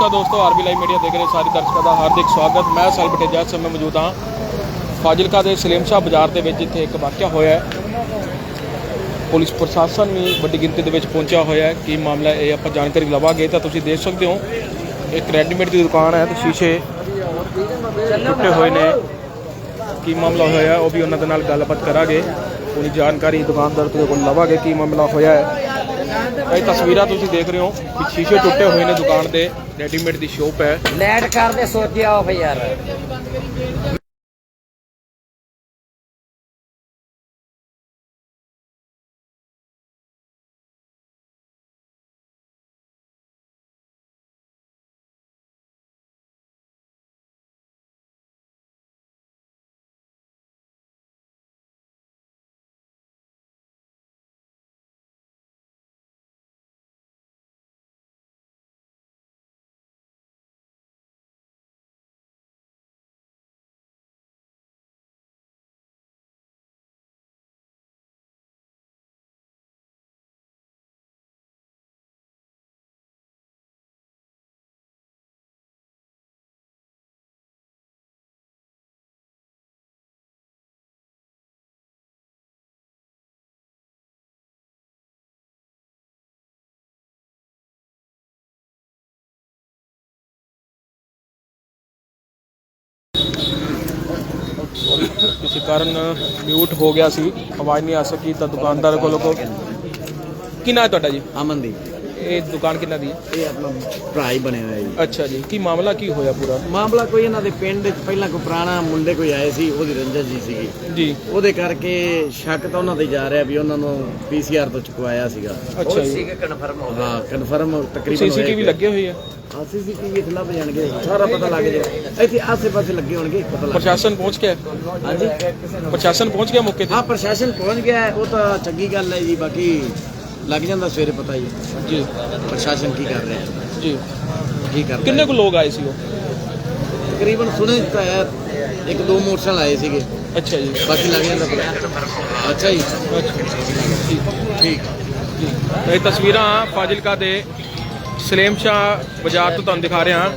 ਨਮਸਕਾਰ ਦੋਸਤੋ, RB live media ਦੇਖ ਰਹੇ ਸਾਰੇ ਦਰਸ਼ਕਾਂ ਦਾ ਹਾਰਦਿਕ ਸਵਾਗਤ। ਮੈਂ ਸਲਬਟੇ ਜੱਜ ਸਮੇਂ ਮੌਜੂਦ ਹਾਂ। ਫਾਜ਼ਿਲਕਾ ਦੇ ਸਲੀਮ ਸ਼ਾਹ ਬਾਜ਼ਾਰ ਦੇ ਵਿੱਚ ਜਿੱਥੇ ਇੱਕ ਵਾਕਿਆ ਹੋਇਆ ਹੈ। ਪੁਲਿਸ ਪ੍ਰਸ਼ਾਸਨ ਵੀ ਵੱਡੀ ਗਿਣਤੀ ਦੇ ਵਿੱਚ ਪਹੁੰਚਿਆ ਹੋਇਆ ਹੈ ਕੀ ਮਾਮਲਾ ਇਹ ਆਪਾਂ ਜਾਣਕਾਰੀ ਲਵਾਂਗੇ। ਤਾਂ ਤੁਸੀਂ ਦੇਖ ਸਕਦੇ ਹੋ, ਇੱਕ ਰੈਡੀਮੇਡ ਦੀ ਦੁਕਾਨ ਹੈ ਤੇ ਸ਼ੀਸ਼ੇ ਟੁੱਟੇ ਹੋਏ ਨੇ। ਕੀ ਮਾਮਲਾ ਹੋਇਆ, ਉਹ ਵੀ ਉਹਨਾਂ ਦੇ ਨਾਲ ਗੱਲਬਾਤ ਕਰਾਂਗੇ। ਪੂਰੀ ਜਾਣਕਾਰੀ ਦੁਕਾਨਦਾਰ ਤੋਂ ਕੋਲ ਲਵਾਂਗੇ ਕੀ ਮਾਮਲਾ ਹੋਇਆ ਹੈ। ਇਹ ਤਸਵੀਰਾਂ ਤੁਸੀਂ ਦੇਖ ਰਹੇ ਹੋ ਕਿ ਸ਼ੀਸ਼ੇ ਟੁੱਟੇ ਹੋਏ ਨੇ ਦੁਕਾਨ ਦੇ ਰੈਡੀਮੇਡ ਦੀ ਸ਼ੋਪ ਹੈ। ਲੈਟ ਕਰਦੇ ਸੋਚਿਆ ਆਫ ਯਾਰ। ਕਿਸੇ ਕਾਰਨ ਮਿਊਟ ਹੋ ਗਿਆ ਸੀ। ਆਵਾਜ਼ ਨਹੀਂ ਆ ਸਕੀ ਤਾਂ ਦੁਕਾਨਦਾਰ ਕੋਲੋਂ ਕੋ ਕੀ ਨਾਂ ਹੈ ਤੁਹਾਡਾ ਜੀ? ਅਮਨਦੀਪ। ਇਹ ਦੁਕਾਨ ਕਿੰਨਾ ਦੀ ਹੈ? ਇਹ ਆਪਣਾ ਭਰਾ ਹੀ ਬਣਿਆ ਹੋਇਆ ਜੀ। ਅੱਛਾ ਜੀ ਕੀ ਮਾਮਲਾ ਕੀ ਹੋਇਆ ਪੂਰਾ? ਮਾਮਲਾ ਕੋਈ ਇਹਨਾਂ ਦੇ ਪਿੰਡ 'ਚ ਪਹਿਲਾਂ ਕੋਈ ਪੁਰਾਣਾ ਮੁੰਡੇ ਕੋਈ ਆਏ ਸੀ ਉਹਦੀ ਰੰਜਨ ਜੀ ਸੀਗੀ। ਜੀ। ਉਹਦੇ ਕਰਕੇ ਸ਼ੱਕ ਤਾਂ ਉਹਨਾਂ ਤੇ ਜਾ ਰਿਹਾ ਵੀ ਉਹਨਾਂ ਨੂੰ ਪੀਸੀਆਰ ਤੋਂ ਚੁਕਵਾਇਆ ਸੀਗਾ। ਅੱਛਾ ਜੀ। ਸੀਗਾ ਕਨਫਰਮ ਹੋ ਗਿਆ ਹਾਂ ਕਨਫਰਮ ਤਕਰੀਬਨ ਸੀਸੀਟੀਵੀ ਲੱਗੇ ਹੋਏ ਆ? ਹਾਂ ਸੀਸੀਟੀਵੀ ਇੱਥੇ ਲੱਭ ਜਾਣਗੇ। ਸਾਰਾ ਪਤਾ ਲੱਗ ਜਾਏ। ਇੱਥੇ ਆਸੇ-ਪਾਸੇ ਲੱਗੇ ਹੋਣਗੇ ਪਤਾ ਲੱਗ ਪ੍ਰਸ਼ਾਸਨ ਪਹੁੰਚ ਗਿਆ? ਹਾਂਜੀ। ਪ੍ਰਸ਼ਾਸਨ ਪਹੁੰਚ ਗਿਆ ਮੌਕੇ ਤੇ? ਹਾਂ ਪ੍ਰਸ਼ਾਸਨ ਪਹੁੰਚ ਗਿਆ ਹੈ, ਉਹ ਤਾਂ ਚੰਗੀ ਗੱਲ ਹੈ ਜੀ ਬਾਕੀ ਲੱਗ ਜਾਂਦਾ ਸਵੇਰੇ ਪਤਾ ਹੀ ਜੀ। ਪ੍ਰਸ਼ਾਸਨ ਕੀ ਕਰ ਰਿਹਾ ਹੈ? ਜੀ। ਕੀ ਕਰ ਕਿੰਨੇ ਕੁ ਲੋਕ ਆਏ ਸੀ ਉਹ? ਤਕਰੀਬਨ ਸੁਣੇ ਤਾਂ ਹੈ ਇੱਕ ਦੋ ਮੋਟਰਸਾਈਕਲ ਆਏ ਸੀਗੇ। ਅੱਛਾ ਜੀ। ਬਾਕੀ ਲੱਗ ਜਾਂਦਾ ਪਤਾ। ਅੱਛਾ ਜੀ। ਠੀਕ। ਇਹ ਤਸਵੀਰਾਂ ਫਾਜ਼ਿਲਕਾ ਦੇ ਸਲੇਮ ਸ਼ਾਹ ਬਾਜ਼ਾਰ ਤੋਂ ਤੁਹਾਨੂੰ ਦਿਖਾ ਰਿਹਾ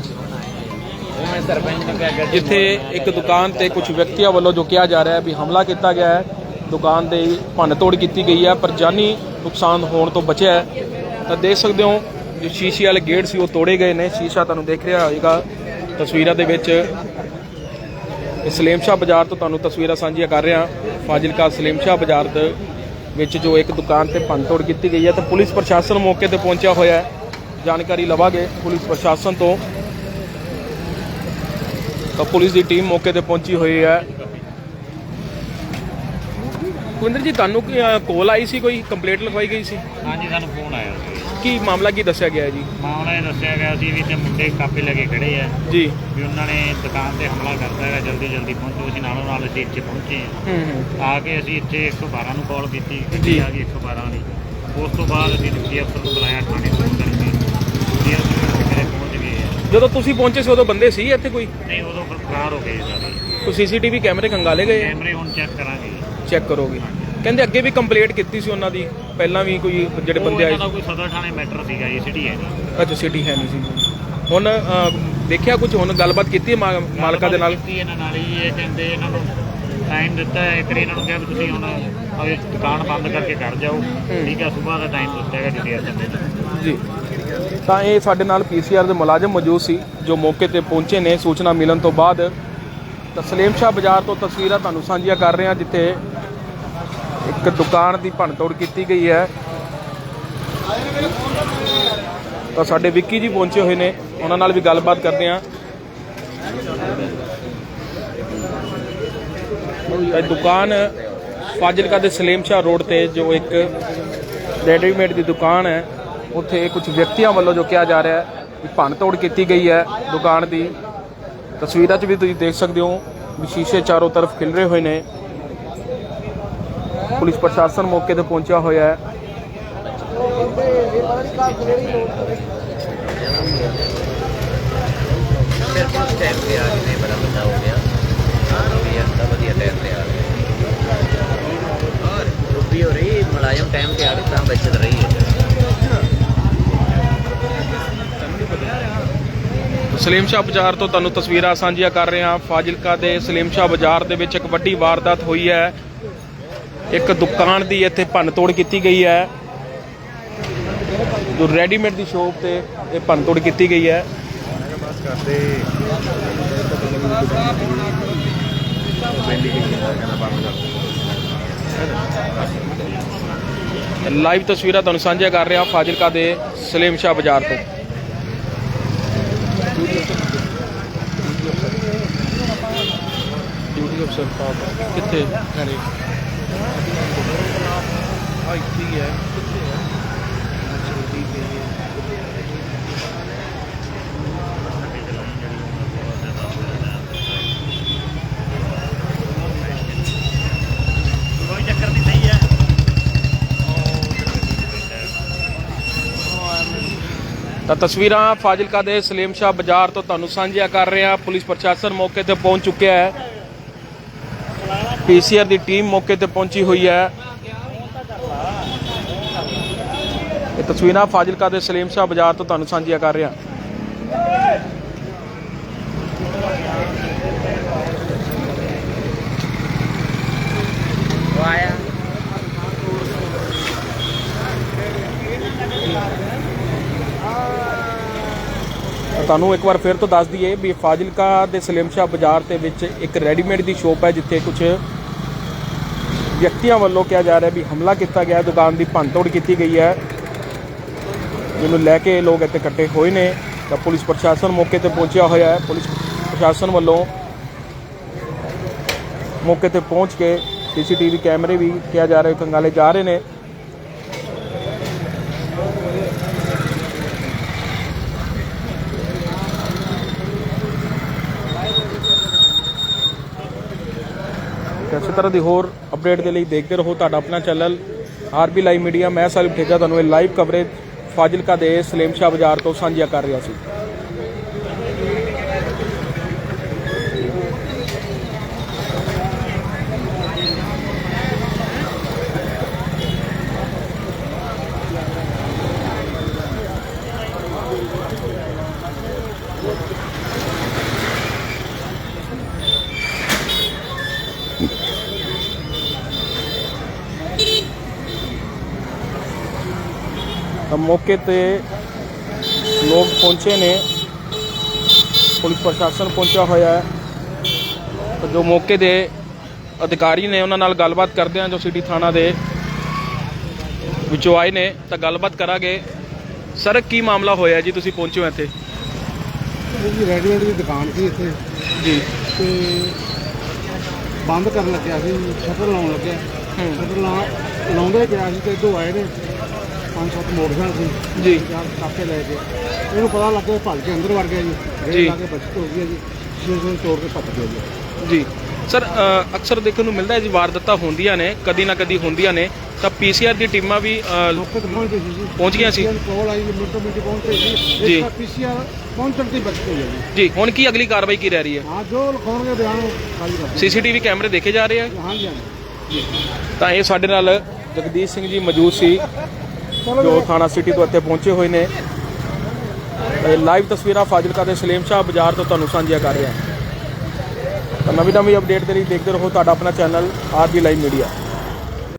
ਜਿੱਥੇ ਇੱਕ ਦੁਕਾਨ ਤੇ ਕੁਝ ਵਿਅਕਤੀਆਂ ਵੱਲੋਂ ਜੋ ਕਿਹਾ ਜਾ ਰਿਹਾ ਹੈ ਵੀ ਹਮਲਾ ਕੀਤਾ ਗਿਆ ਹੈ। ਦੁਕਾਨ ਦੇ ਭੰਨ ਤੋੜ ਕੀਤੀ ਗਈ ਹੈ ਪਰ ਜਾਨੀ ਨੁਕਸਾਨ ਹੋਣ ਤੋਂ ਬਚਿਆ ਹੈ। ਤਾਂ ਦੇਖ ਸਕਦੇ ਹੋ, ਜੋ ਸ਼ੀਸ਼ੇ ਵਾਲੇ ਗੇਟ ਸੀ, ਉਹ ਤੋੜੇ ਗਏ ਨੇ। ਸ਼ੀਸ਼ਾ ਤੁਹਾਨੂੰ ਦੇਖ ਰਿਹਾ ਹੋਵੇਗਾ ਤਸਵੀਰਾਂ ਦੇ ਵਿੱਚ। ਇਹ ਸਲੇਮ ਸ਼ਾਹ ਬਾਜ਼ਾਰ ਤੋਂ ਤੁਹਾਨੂੰ ਤਸਵੀਰਾਂ ਸਾਂਝੀਆਂ ਕਰ ਰਿਹਾ। ਫਾਜ਼ਿਲਕਾ ਸਲੇਮ ਸ਼ਾਹ ਬਾਜ਼ਾਰ ਦੇ ਵਿੱਚ ਜੋ ਇੱਕ ਦੁਕਾਨ ਤੇ ਭੰਨ ਤੋੜ ਕੀਤੀ ਗਈ ਹੈ, ਤਾਂ ਪੁਲਿਸ ਪ੍ਰਸ਼ਾਸਨ ਮੌਕੇ ਤੇ ਪਹੁੰਚਿਆ ਹੋਇਆ ਹੈ। ਜਾਣਕਾਰੀ ਲਵਾਂਗੇ ਪੁਲਿਸ ਪ੍ਰਸ਼ਾਸਨ ਤੋਂ। ਤਾਂ ਪੁਲਿਸ ਦੀ ਟੀਮ ਮੌਕੇ ਤੇ ਪਹੁੰਚੀ ਹੋਈ ਹੈ। ਕੁਿੰਦਰ ਜੀ ਤੁਹਾਨੂੰ ਕੋਲ ਆਈ ਸੀ ਕੋਈ? ਕੰਪਲੇਂਟ ਲਿਖਵਾਈ ਗਈ ਸੀ? ਹਾਂਜੀ ਸਾਨੂੰ ਫੋਨ ਆਇਆ ਸੀ। ਕੀ ਮਾਮਲਾ ਕੀ ਦੱਸਿਆ ਗਿਆ ਹੈ ਜੀ? ਮਾਮਲਾ ਇਹ ਦੱਸਿਆ ਗਿਆ ਸੀ ਵੀ ਤੇ ਮੁੰਡੇ ਕਾਪੇ ਲੈ ਕੇ ਖੜੇ ਆ। ਜੀ। ਵੀ ਉਹਨਾਂ ਨੇ ਦੁਕਾਨ ਤੇ ਹਮਲਾ ਕਰਤਾ ਹੈਗਾ ਜਲਦੀ ਜਲਦੀ ਪਹੁੰਚੋ ਅਸੀਂ ਨਾਲੋਂ ਨਾਲ ਅਸੀਂ ਇੱਥੇ ਪਹੁੰਚੇ ਹੂੰ। ਹੂੰ ਆ ਕੇ ਅਸੀਂ ਇੱਥੇ 112 ਨੂੰ ਕਾਲ ਕੀਤੀ ਜੀ। ਆ ਗਈ 112 ਦੀ। ਉਸ ਤੋਂ ਬਾਅਦ ਅਸੀਂ ਡਿਪਟੀ ਅਫਸਰ ਨੂੰ ਬੁਲਾਇਆ ਥਾਣੇ ਫੋਨ ਕਰਕੇ ਜੀ ਅਸੀਂ ਕਿਤੇ ਪਹੁੰਚ ਗਏ ਜਦੋਂ ਤੁਸੀਂ ਪਹੁੰਚੇ ਸੀ ਉਦੋਂ ਬੰਦੇ ਸੀ ਇੱਥੇ ਕੋਈ? ਨਹੀਂ ਉਦੋਂ ਫਿਰ ਫਰਾਰ ਹੋ ਗਏ ਸਾਰੇ। ਕੋਈ ਸੀਸੀਟੀਵੀ ਕੈਮਰੇ ਖੰਗਾਲੇ ਗਏ ਕੈਮਰੇ ਹੁਣ ਚੈੱਕ ਕਰਾਂਗੇ। ਚੈੱਕ ਕਰੋਗੇ। ਕਹਿੰਦੇ ਅੱਗੇ ਵੀ ਕੰਪਲੇਂਟ ਕੀਤੀ ਸੀ ਉਹਨਾਂ ਦੀ ਪਹਿਲਾਂ ਵੀ ਕੋਈ ਜਿਹੜੇ ਬੰਦੇ ਆਏ ਦਾ ਕੋਈ ਸਦਰ ਥਾਣੇ ਮੈਟਰ ਸੀਗਾ ਜੀ ਸਿਟੀ ਹੈ ਜੀ। ਅੱਛਾ ਸਿਟੀ ਹੈ ਨਹੀਂ ਸੀ। ਹੁਣ ਅਹ, ਦੇਖਿਆ ਕੁਝ ਹੁਣ ਗੱਲਬਾਤ ਕੀਤੀ ਹੈ ਮਾ- ਮਾਲਕਾਂ ਦੇ ਨਾਲ? ਕੀਤੀ ਇਹਨਾਂ ਨਾਲ ਹੀ ਇਹ ਕਹਿੰਦੇ ਇਹਨਾਂ ਨੂੰ ਟਾਈਮ ਦਿੱਤਾ ਹੈ ਇੱਕ ਵਾਰੀ ਇਹਨਾਂ ਨੂੰ ਕਿਹਾ ਵੀ ਤੁਸੀਂ ਹੁਣ ਆਪਣੀ ਦੁਕਾਨ ਬੰਦ ਕਰਕੇ ਘਰ ਜਾਓ। ਠੀਕ ਹੈ ਸਵੇਰ ਦਾ ਟਾਈਮ ਦਿੱਤਾ ਹੈਗਾ ਜੀ ਅਸੀਂ ਜੀ। ਤਾਂ ਇਹ ਸਾਡੇ ਨਾਲ ਪੀਸੀਆਰ ਦੇ ਮੁਲਾਜ਼ਮ ਮੌਜੂਦ ਸੀ ਜੋ ਮੌਕੇ ਤੇ ਪਹੁੰਚੇ ਨੇ। ਸੂਚਨਾ ਮਿਲਣ ਤੋਂ ਬਾਅਦ ਤਸਲੀਮ ਸ਼ਾਹ ਬਾਜ਼ਾਰ ਤੋਂ ਤਸਵੀਰਾਂ ਤੁਹਾਨੂੰ ਸਾਂਝੀਆਂ ਕਰ ਰਹੇ ਹਾਂ ਜਿੱਥੇ ਇੱਕ ਦੁਕਾਨ ਦੀ ਭੰਨਤੋੜ ਕੀਤੀ ਗਈ ਹੈ। ਤਾਂ ਸਾਡੇ ਵਿੱਕੀ ਜੀ ਪਹੁੰਚੇ ਹੋਏ ਨੇ। ਉਹਨਾਂ ਨਾਲ ਵੀ ਗੱਲਬਾਤ ਕਰਦੇ ਹਾਂ। ਇਹ ਦੁਕਾਨ ਫਾਜ਼ਿਲਕਾ ਦੇ ਸਲੀਮ ਸ਼ਾਹ ਰੋਡ ਤੇ, ਜੋ ਇੱਕ ਰੈਡੀਮੇਡ ਦੀ ਦੁਕਾਨ ਹੈ। ਉੱਥੇ ਕੁਝ ਵਿਅਕਤੀਆਂ ਵੱਲੋਂ ਜੋ ਕਿਹਾ ਜਾ ਰਿਹਾ ਹੈ ਕਿ ਭੰਨ ਤੋੜ ਕੀਤੀ ਗਈ ਹੈ ਦੁਕਾਨ ਦੀ। ਤਸਵੀਰਾਂ 'ਚ ਵੀ ਤੁਸੀਂ ਦੇਖ ਸਕਦੇ ਹੋ। ਵੀ ਸ਼ੀਸ਼ੇ ਚਾਰੋਂ ਤਰਫ ਖਿਲਰੇ ਹੋਏ ਨੇ। ਪੁਲਿਸ ਪ੍ਰਸ਼ਾਸਨ ਮੌਕੇ ਤੇ ਪਹੁੰਚਿਆ ਹੋਇਆ ਹੈ। ਬਿਲਕੁਲ ਟਾਈਮ ਤੇ ਆ ਗਏ ਨੇ ਬੜਾ ਬੰਦਾ ਹੋ ਗਿਆ ਹਾਂ ਵੀ ਅੰਦਾ ਵਧੀਆ ਟਾਈਮ ਤੇ ਆ ਗਏ ਔਰ ਰੁਪੀ ਹੋ ਰਹੀ ਮੁਲਾਜ਼ਮ ਟਾਈਮ ਤੇ ਆ ਗਏ ਤਾਂ ਬਚਤ ਰਹੀ ਹੈ ਸਲੀਮ ਸ਼ਾਹ ਬਾਜ਼ਾਰ ਤੋਂ ਤੁਹਾਨੂੰ ਤਸਵੀਰਾਂ ਸਾਂਝੀਆਂ ਕਰ ਰਹੇ ਹਾਂ। ਫਾਜ਼ਿਲਕਾ ਦੇ ਸਲੀਮ ਸ਼ਾਹ ਬਾਜ਼ਾਰ ਦੇ ਵਿੱਚ ਇੱਕ ਵੱਡੀ ਵਾਰਦਾਤ ਹੋਈ ਹੈ। ਇੱਕ ਦੁਕਾਨ ਦੀ ਇੱਥੇ ਭੰਨ ਤੋੜ ਕੀਤੀ ਗਈ ਹੈ। ਜੋ ਰੈਡੀਮੇਡ ਦੀ ਸ਼ੋਪ ਤੇ ਇਹ ਭੰਨ ਤੋੜ ਕੀਤੀ ਗਈ ਹੈ। ਲਾਈਵ ਤਸਵੀਰਾਂ ਤੁਹਾਨੂੰ ਸਾਂਝੀਆਂ ਕਰ ਰਿਹਾ ਫਾਜ਼ਿਲਕਾ ਦੇ ਸਲੀਮ ਸ਼ਾਹ ਬਾਜ਼ਾਰ ਤੋਂ। ਡਿਊਟੀ ਅਫਸਰ ਕਿੱਥੇ? ਆ ਇੱਥੇ ਹੀ ਹੈ। ਕਿੱਥੇ ਹੈ ਅੱਛਾ, ਠੀਕ ਹੈ ਤਾਂ ਤਸਵੀਰਾਂ ਫਾਜ਼ਿਲਕਾ ਦੇ ਸਲੀਮ ਸ਼ਾਹ ਬਾਜ਼ਾਰ ਤੋਂ ਤੁਹਾਨੂੰ ਸਾਂਝੀਆਂ ਕਰ ਰਹੇ ਹਾਂ। ਪੁਲਿਸ ਪ੍ਰਸ਼ਾਸਨ ਮੌਕੇ ਤੇ ਪਹੁੰਚ ਚੁੱਕਿਆ ਹੈ। ਪੀਸੀਆਰ ਦੀ ਟੀਮ ਮੌਕੇ ਤੇ ਪਹੁੰਚੀ ਹੋਈ ਹੈ। ਇਹ ਤਸਵੀਰਾਂ ਫਾਜ਼ਿਲਕਾ ਦੇ ਸਲੀਮ ਸ਼ਾਹ ਬਾਜ਼ਾਰ ਤੋਂ ਤੁਹਾਨੂੰ ਸਾਂਝੀਆਂ ਕਰ ਰਿਹਾ। ਤੁਹਾਨੂੰ ਇੱਕ ਵਾਰ ਫਿਰ ਤੋਂ ਦੱਸ ਦਈਏ ਵੀ ਫਾਜ਼ਿਲਕਾ ਦੇ ਸਲੀਮਸ਼ਾ ਬਾਜ਼ਾਰ ਦੇ ਵਿੱਚ ਇੱਕ ਰੈਡੀਮੇਡ ਦੀ ਸ਼ੋਪ ਹੈ ਜਿੱਥੇ ਕੁਝ ਵਿਅਕਤੀਆਂ ਵੱਲੋਂ ਕਿਹਾ ਜਾ ਰਿਹਾ ਵੀ ਹਮਲਾ ਕੀਤਾ ਗਿਆ ਦੁਕਾਨ ਦੀ ਭੰਨਤੋੜ ਕੀਤੀ ਗਈ ਹੈ। ਜਿਹਨੂੰ ਲੈ ਕੇ ਲੋਕ ਇੱਥੇ ਇਕੱਠੇ ਹੋਏ ਨੇ। ਤਾਂ ਪੁਲਿਸ ਪ੍ਰਸ਼ਾਸਨ ਮੌਕੇ ਤੇ ਪਹੁੰਚਿਆ ਹੋਇਆ ਹੈ। ਪੁਲਿਸ ਪ੍ਰਸ਼ਾਸਨ ਵੱਲੋਂ ਮੌਕੇ ਤੇ ਪਹੁੰਚ ਕੇ ਸੀਸੀਟੀਵੀ ਕੈਮਰੇ ਵੀ ਕਿਹਾ ਜਾ ਰਿਹਾ, ਕੰਗਾਲੇ ਜਾ ਰਹੇ ਨੇ। ਇਸੇ ਤਰ੍ਹਾਂ ਦੀ ਹੋਰ ਅਪਡੇਟ ਦੇ ਲਈ ਦੇਖਦੇ ਰਹੋ ਤੁਹਾਡਾ ਆਪਣਾ ਚੈਨਲ ਆਰਬੀ ਲਾਈਵ ਮੀਡੀਆ ਮੈਂ ਸਾਲਿਮ ਠੇਜਾ ਤੁਹਾਨੂੰ ਇਹ ਲਾਈਵ ਕਵਰੇਜ ਫਾਜ਼ਿਲਕਾ ਦੇ ਸਲੇਮ ਸ਼ਾਹ ਬਾਜ਼ਾਰ ਤੋਂ ਸਾਂਝਾ ਕਰ ਰਿਹਾ ਸੀ। ਤਾਂ ਮੌਕੇ ਤੇ ਲੋਕ ਪਹੁੰਚੇ ਨੇ। ਪੁਲਿਸ ਪ੍ਰਸ਼ਾਸਨ ਪਹੁੰਚਿਆ ਹੋਇਆ ਹੈ। ਤਾਂ ਜੋ ਮੌਕੇ ਦੇ ਅਧਿਕਾਰੀ ਨੇ ਉਹਨਾਂ ਨਾਲ ਗੱਲਬਾਤ ਕਰਦੇ ਹਾਂ ਜੋ ਸਿਟੀ ਥਾਣਾ ਦੇ ਵਿੱਚੋਂ ਆਏ ਨੇ ਤਾਂ ਗੱਲਬਾਤ ਕਰਾਂਗੇ। ਸਰ ਕੀ ਮਾਮਲਾ ਹੋਇਆ ਜੀ? ਤੁਸੀਂ ਪਹੁੰਚੇ ਹੋ ਇੱਥੇ? ਜੀ ਰੈਡੀਮੇਡ ਦੀ ਦੁਕਾਨ ਸੀ ਇੱਥੇ। ਜੀ। ਤੇ ਬੰਦ ਕਰਨ ਲੱਗਿਆ ਸੀ ਸ਼ਟਰ ਲਾਉਣ ਲੱਗਿਆ। ਸ਼ਟਰ ਲਾਉਂਦੇ ਪਿਆ ਸੀ ਤੇ ਇੱਧਰੋਂ ਆਏ ਨੇ। ਪੰਜ ਸੱਤ ਮੋਟਰਸਾਈਕਲ ਸੀ। ਜੀ। ਚਾਰ ਕਾਪੇ ਲੈ ਕੇ। ਇਹਨੂੰ ਪਤਾ ਲੱਗਿਆ ਭੱਜ ਕੇ ਅੰਦਰ ਵੜ ਗਿਆ ਜੀ। ਜੀ। ਰੇਲ ਲਾ ਕੇ ਬਚਤ ਹੋ ਗਈ ਜੀ। ਸ਼ੀਸ਼ੇ ਨੂੰ ਤੋੜ ਕੇ ਭੱਜ ਗਿਆ ਜੀ। ਜੀ। ਸਰ ਅ, ਅਕਸਰ ਦੇਖਣ ਨੂੰ ਮਿਲਦਾ ਹੈ ਜੀ ਵਾਰਦਾਤਾਂ ਹੁੰਦੀਆਂ ਨੇ ਕਦੀ ਨਾ ਕਦੀ ਹੁੰਦੀਆਂ ਨੇ। ਤਾਂ ਪੀਸੀਆਰ ਦੀ ਟੀਮਾਂ ਵੀ ਅ, ਪਹੁੰਚੇ ਸੀ ਜੀ। ਪਹੁੰਚ ਗਈਆਂ ਸੀ? ਕੋਲ ਆਈ ਮਿੰਟੋ ਮਿੰਟ ਪਹੁੰਚੇ ਜੀ। ਸੀ ਇਸ ਪੀਸੀਆਰ ਪਹੁੰਚਣ ਦੀ ਬਚਤ ਹੋਈ ਹੈ ਜੀ। ਜੀ ਹੁਣ ਕੀ ਅਗਲੀ ਕਾਰਵਾਈ ਕੀ ਰਹਿ ਰਹੀ ਹੈ? ਹਾਂ ਜੋ ਲਿਖਾਉਣਗੇ ਬਿਆਨ ਉਹ ਖਾਲੀ ਕਰ ਸੀਸੀਟੀਵੀ ਕੈਮਰੇ ਦੇਖੇ ਜਾ ਰਹੇ ਆ? ਹਾਂਜੀ ਹਾਂਜੀ। ਤਾਂ ਇਹ ਸਾਡੇ ਨਾਲ ਜਗਦੀਸ਼ ਸਿੰਘ ਜੀ ਮੌਜੂਦ ਸੀ। ਜੋ ਥਾਣਾ ਸਿਟੀ ਤੋਂ ਇੱਥੇ ਪਹੁੰਚੇ ਹੋਏ ਨੇ। ਲਾਈਵ ਤਸਵੀਰਾਂ ਫਾਜ਼ਿਲਕਾ ਦੇ ਸਲੀਮ ਸ਼ਾਹ ਬਾਜ਼ਾਰ ਤੋਂ ਤੁਹਾਨੂੰ ਸਾਂਝੀਆਂ ਕਰ ਰਿਹਾ ਤਾਂ ਨਵੀਂ ਨਵੀਂ ਅਪਡੇਟ ਦੇ ਲਈ ਦੇਖਦੇ ਰਹੋ ਤੁਹਾਡਾ ਆਪਣਾ ਚੈਨਲ ਆਰਬੀ ਲਾਈਵ ਮੀਡੀਆ।